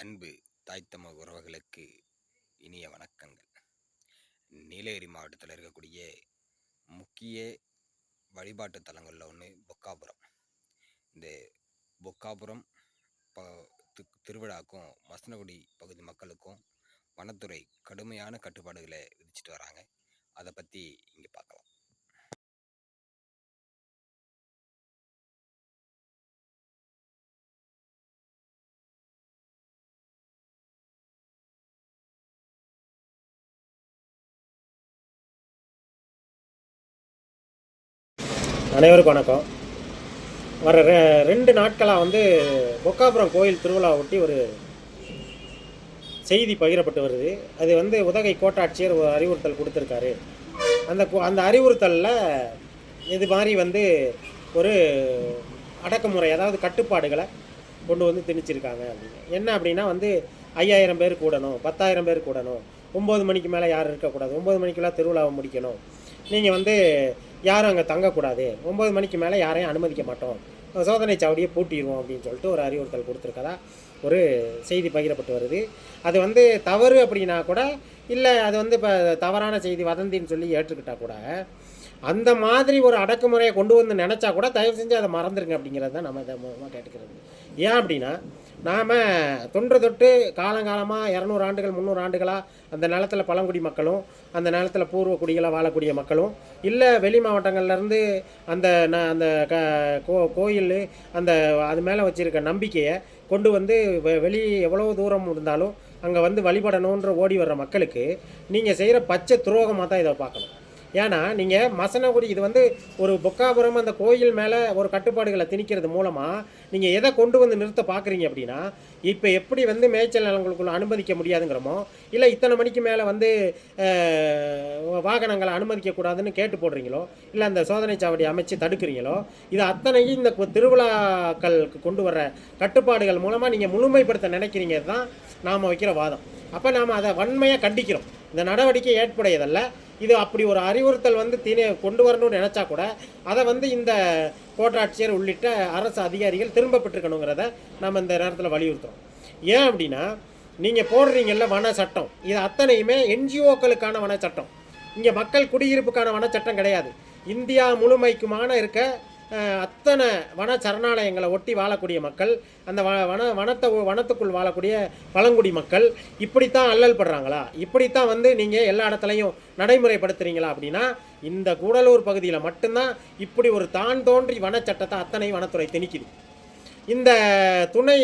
அன்பு தாய்த்தம உறவுகளுக்கு இனிய வணக்கங்கள். நீலகிரி மாவட்டத்தில் இருக்கக்கூடிய முக்கிய வழிபாட்டு தலங்களில் ஒன்று பொக்காபுரம். இந்த பொக்காபுரம் ப தி- திருவிழாக்கும் மசனகுடி பகுதி மக்களுக்கும் வனத்துறை கடுமையான கட்டுப்பாடுகளை விதிச்சிட்டு வராங்க. அதை பற்றி இங்கே பார்க்கலாம் அனைவருக்கும் வணக்கம். வர ரெ- ரெண்டு நாட்களாக வந்து பொக்காபுரம் கோயில் திருவிழா ஒட்டி ஒரு செய்தி பகிரப்பட்டு வருது. அது வந்து உதகை கோட்டாட்சியர் ஒரு அறிவுறுத்தல் கொடுத்துருக்காரு. அந்த கு- அந்த அறிவுறுத்தலில் இது மாதிரி வந்து ஒரு அடக்குமுறை அதாவது கட்டுப்பாடுகளை கொண்டு வந்து திணிச்சிருக்காங்க அப்படின்னு. என்ன அப்படின்னா வந்து ஐயாயிரம் பேர் கூடணும் பத்தாயிரம் பேர் கூடணும். ஒம்பது மணிக்கு மேலே யாரும் இருக்கக்கூடாது. ஒம்பது மணிக்கெல்லாம் திருவிழாவை முடிக்கணும். நீங்கள் வந்து யாரும் அங்கே தங்கக்கூடாது. ஒம்பது மணிக்கு மேலே யாரையும் அனுமதிக்க மாட்டோம். சோதனை சாவடியை பூட்டிடுவோம் அப்படின்னு சொல்லிட்டு ஒரு அறிவுறுத்தல் கொடுத்துருக்கதா? ஒரு செய்தி பகிரப்பட்டு வருது. அது வந்து தவறு அப்படின்னா கூட இல்லை அது வந்து இப்போ தவறான செய்தி வதந்தின்னு சொல்லி ஏற்றுக்கிட்டால் கூட அந்த மாதிரி ஒரு அடக்குமுறையை கொண்டு வந்து நினச்சா கூட தயவு செஞ்சு அதை மறந்துருங்க அப்படிங்கிறது தான் நம்ம இதை மூலமாக கேட்டுக்கிறது. ஏன் அப்படின்னா நாம் தொன்று தொட்டு காலங்காலமாக இரநூறு ஆண்டுகள் முந்நூறு ஆண்டுகளாக அந்த நிலத்தில் பழங்குடி மக்களும் அந்த நிலத்தில் பூர்வ குடிகளாக வாழக்கூடிய மக்களும் இல்லை வெளி மாவட்டங்கள்லேருந்து அந்த ந அந்த க கோ கோயில் அந்த அது மேலே வச்சுருக்க நம்பிக்கையை கொண்டு வந்து வெ- வெளி எவ்வளோ தூரம் இருந்தாலும் அங்கே வந்து வழிபடணுன்ற ஓடி வர்ற மக்களுக்கு நீங்கள் செய்கிற பச்சை துரோகமாக தான் இதை பார்க்கணும். ஏன்னா நீங்கள் மசனகுடி இது வந்து ஒரு பொக்காபுரம் அந்த கோயில் மேலே ஒரு கட்டுப்பாடுகளை திணிக்கிறது மூலமாக நீங்கள் எதை கொண்டு வந்து நிறுத்த பார்க்குறீங்க அப்படின்னா இப்போ எப்படி வந்து மேய்ச்சல் நிலங்களுக்குள்ள அனுமதிக்க முடியாதுங்கிறமோ இல்லை இத்தனை மணிக்கு மேலே வந்து வாகனங்களை அனுமதிக்கக்கூடாதுன்னு கேட்டு போடுறீங்களோ இல்லை அந்த சோதனை சாவடி அமைச்சு தடுக்கிறீங்களோ இது அத்தனையும் இந்த திருவிழாக்களுக்கு கொண்டு வர கட்டுப்பாடுகள் மூலமாக நீங்கள் முழுமைப்படுத்த நினைக்கிறீங்க தான் நாம் வைக்கிற வாதம். அப்போ நாம் அதை வன்மையாக கண்டிக்கிறோம். இந்த நடவடிக்கை ஏற்புடையதல்ல. இது அப்படி ஒரு அறிவுறுத்தல் வந்து திணி கொண்டு வரணும்னு நினச்சா கூட அதை வந்து இந்த கோட்டாட்சியர் உள்ளிட்ட அரசு அதிகாரிகள் திரும்ப பெற்றுக்கணுங்கிறத நம்ம இந்த நேரத்தில் வலியுறுத்துறோம். ஏன் அப்படின்னா நீங்கள் போடுறீங்கல்ல வன சட்டம் இது அத்தனையுமே என்ஜிஓக்களுக்கான வன சட்டம் இங்கே மக்கள் குடியிருப்புக்கான வன சட்டம் கிடையாது. இந்தியா முழுமைக்குமான இருக்க அத்தனை வன சரணாலயங்களை ஒட்டி வாழக்கூடிய மக்கள் அந்த வ வன வனத்தை வனத்துக்குள் வாழக்கூடிய பழங்குடி மக்கள் இப்படித்தான் அல்லல் படுறாங்களா? இப்படித்தான் வந்து நீங்கள் எல்லா இடத்துலையும் நடைமுறைப்படுத்துறீங்களா அப்படின்னா இந்த கூடலூர் பகுதியில் மட்டும்தான் இப்படி ஒரு தான் தோன்றி வனச்சட்டத்தை அத்தனை வனத்துறை திணிக்குது. இந்த துணை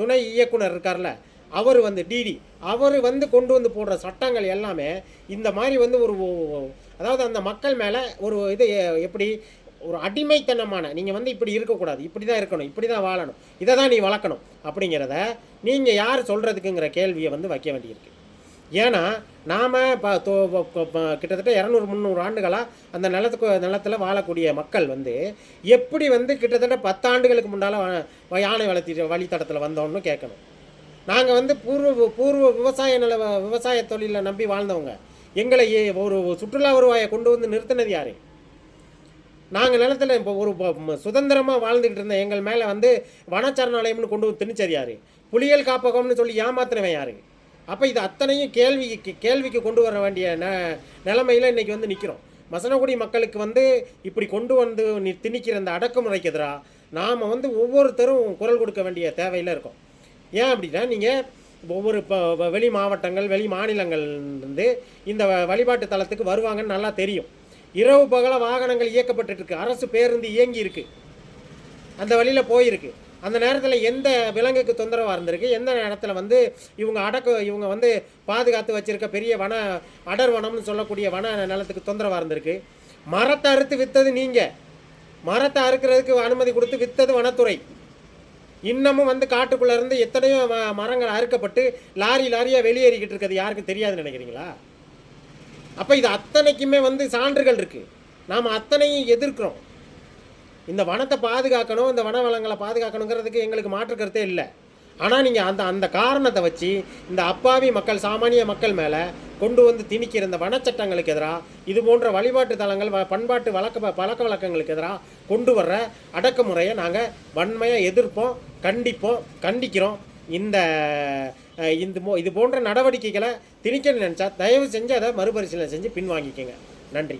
துணை இயக்குனர் இருக்கார்ல அவர் வந்து டிடி அவர் வந்து கொண்டு வந்து போடுற சட்டங்கள் எல்லாமே இந்த மாதிரி வந்து ஒரு அதாவது அந்த மக்கள் மேலே ஒரு இது எப்படி ஒரு அடிமைத்தனமான நீங்கள் வந்து இப்படி இருக்கக்கூடாது இப்படி தான் இருக்கணும் இப்படி தான் வாழணும் இதை தான் நீ வளர்க்கணும் அப்படிங்கிறத நீங்கள் யார் சொல்கிறதுக்குங்கிற கேள்வியை வந்து வைக்க வேண்டியிருக்கு. ஏன்னா நாம் இப்போ கிட்டத்தட்ட இரநூறு முந்நூறு ஆண்டுகளாக அந்த நிலத்துக்கு நிலத்தில் வாழக்கூடிய மக்கள் வந்து எப்படி வந்து கிட்டத்தட்ட பத்தாண்டுகளுக்கு முன்னால் யானை வளர்த்தி வழித்தடத்தில் வந்தோம்னு கேட்கணும். நாங்கள் வந்து பூர்வ பூர்வ விவசாய நில விவசாய தொழிலை நம்பி வாழ்ந்தவங்க. எங்களை ஏ- ஒரு சுற்றுலா வருவாயை கொண்டு வந்து நிறுத்தினது யார்? நாங்கள் நிலத்தில் இப்போ ஒரு சுதந்திரமாக வாழ்ந்துக்கிட்டு இருந்த எங்கள் மேலே வந்து வனச்சரணாலயம்னு கொண்டு வந்து திணிச்சது யார்? புலிகள் காப்பகம்னு சொல்லி ஏமாத்தினவன் யார்? அப்போ இது அத்தனையும் கேள்விக்கு கேள்விக்கு கொண்டு வர வேண்டிய ந நிலமையில் இன்றைக்கி வந்து நிற்கிறோம் மசனகுடி மக்களுக்கு வந்து இப்படி கொண்டு வந்து திணிக்கிற அந்த அடக்குமுறைக்கு எதிராக நாம் வந்து ஒவ்வொருத்தரும் குரல் கொடுக்க வேண்டிய தேவையில் இருக்கோம். ஏன் அப்படின்னா நீங்கள் ஒவ்வொரு இப்போ வெளி மாவட்டங்கள் வெளி மாநிலங்கள்லேருந்து இந்த வ- வழிபாட்டு தலத்துக்கு வருவாங்கன்னு நல்லா தெரியும். இரவு பகல வாகனங்கள் இயக்கப்பட்டுருக்கு அரசு பேருந்து இயங்கி இருக்கு அந்த வழியில் போயிருக்கு. அந்த நேரத்தில் எந்த விலங்குக்கு தொந்தரவாக இருந்திருக்கு? எந்த நேரத்தில் வந்து இவங்க அடக்க இவங்க வந்து பாதுகாத்து வச்சுருக்க பெரிய வன அடர் வனம்னு சொல்லக்கூடிய வன நிலத்துக்கு தொந்தரவாக இருந்திருக்கு. மரத்தை அறுத்து விற்றது நீங்கள் மரத்தை அறுக்கிறதுக்கு அனுமதி கொடுத்து விற்றது வனத்துறை. இன்னமும் வந்து காட்டுக்குள்ளே இருந்து எத்தனையோ ம- மரங்கள் அறுக்கப்பட்டு லாரி லாரியாக வெளியேறிக்கிட்டு இருக்கிறது யாருக்கும் தெரியாதுன்னு நினைக்கிறீங்களா? அப்போ இது அத்தனைக்குமே வந்து சான்றுகள் இருக்குது நாம் அத்தனையும் எதிர்க்கிறோம். இந்த வனத்தை பாதுகாக்கணும் இந்த வன வளங்களை பாதுகாக்கணுங்கிறதுக்கு எங்களுக்கு மாற்று கருத்தே இல்லை. ஆனால் நீங்கள் அந்த அந்த காரணத்தை வச்சு இந்த அப்பாவி மக்கள் சாமானிய மக்கள் மேலே கொண்டு வந்து திணிக்கிற இந்த வனச்சட்டங்களுக்கு எதிராக இது போன்ற வழிபாட்டு தலங்கள் வ- பண்பாட்டு வழக்க பழக்க வழக்கங்களுக்கு எதிராக கொண்டு வர்ற அடக்குமுறையை நாங்கள் வன்மையாக எதிர்ப்போம் கண்டிப்போம் கண்டிக்கிறோம். இந்த இந்த இது போன்ற நடவடிக்கைகளை திணிக்கணும்னு நினச்சா தயவு செஞ்சு அதை மறுபரிசீலனை செஞ்சு பின்வாங்கிக்கோங்க. நன்றி.